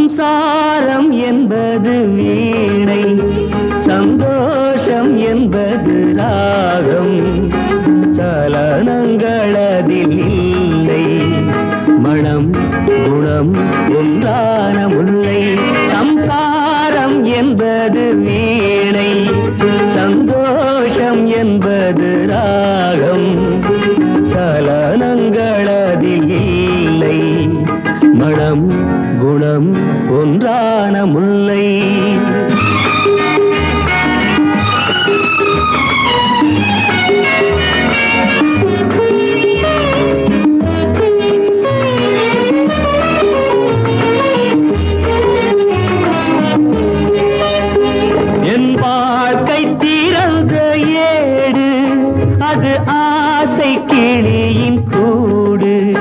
சம்சாரம் என்பது வீணை சந்தோஷம் என்பது ராகம். சலனங்கள் அதில் இல்லை மனம் குணம் ஒன்றான முல்லை சம்சாரம் என்பது வீணை சந்தோஷம் என்பது ராகம். வாழ்க்கை திறந்த ஏடு அது ஆசை கிளியின் கூடு.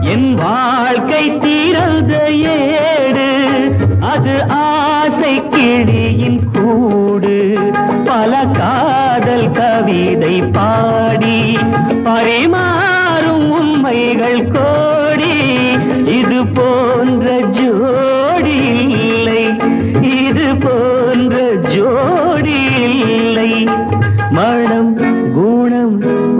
என் வாழ்க்கை திறந்த ஏடு அது ஆசை கிளியின் கூடு. பல காதல் கவிதை பாடி பரிமாறும் உண்மைகள் கோடி. இது போ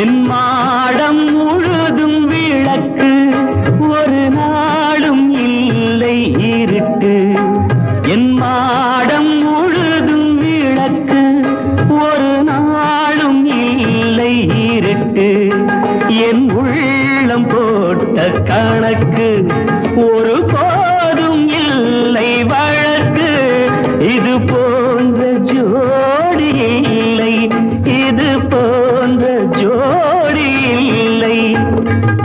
என் மாடம் முழுதும் விளக்கு ஒரு நாளும் இல்லை இருட்டு. என் மாடம் முழுதும் விளக்கு ஒரு நாளும் இல்லை இருட்டு. என் உள்ளம் போட்ட கணக்கு ஒரு போதும் இல்லை வழக்கு. இது போ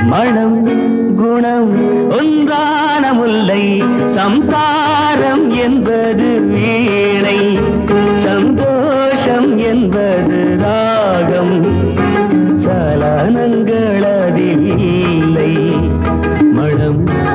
மனம் குணம் ஒன்றான முல்லை சம்சாரம் என்பது வீணை. சந்தோஷம் என்பது ராகம். சலனங்கள் அதில் மனம்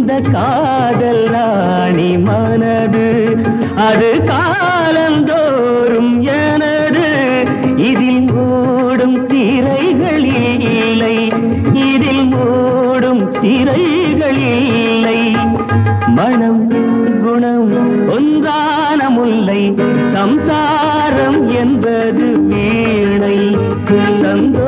இந்த காதல் ராணி மனது. அது காலந்தோறும் எனது. இதில் மூடும் திரைகள் இல்லை. இதில் மூடும் திரைகள் இல்லை. மனம் குணம் ஒன்றான முல்லை சம்சாரம் என்பது வீணை. சந்த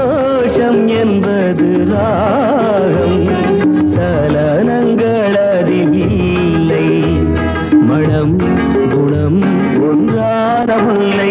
மடம் குணம் ஒன்றாரவில்லை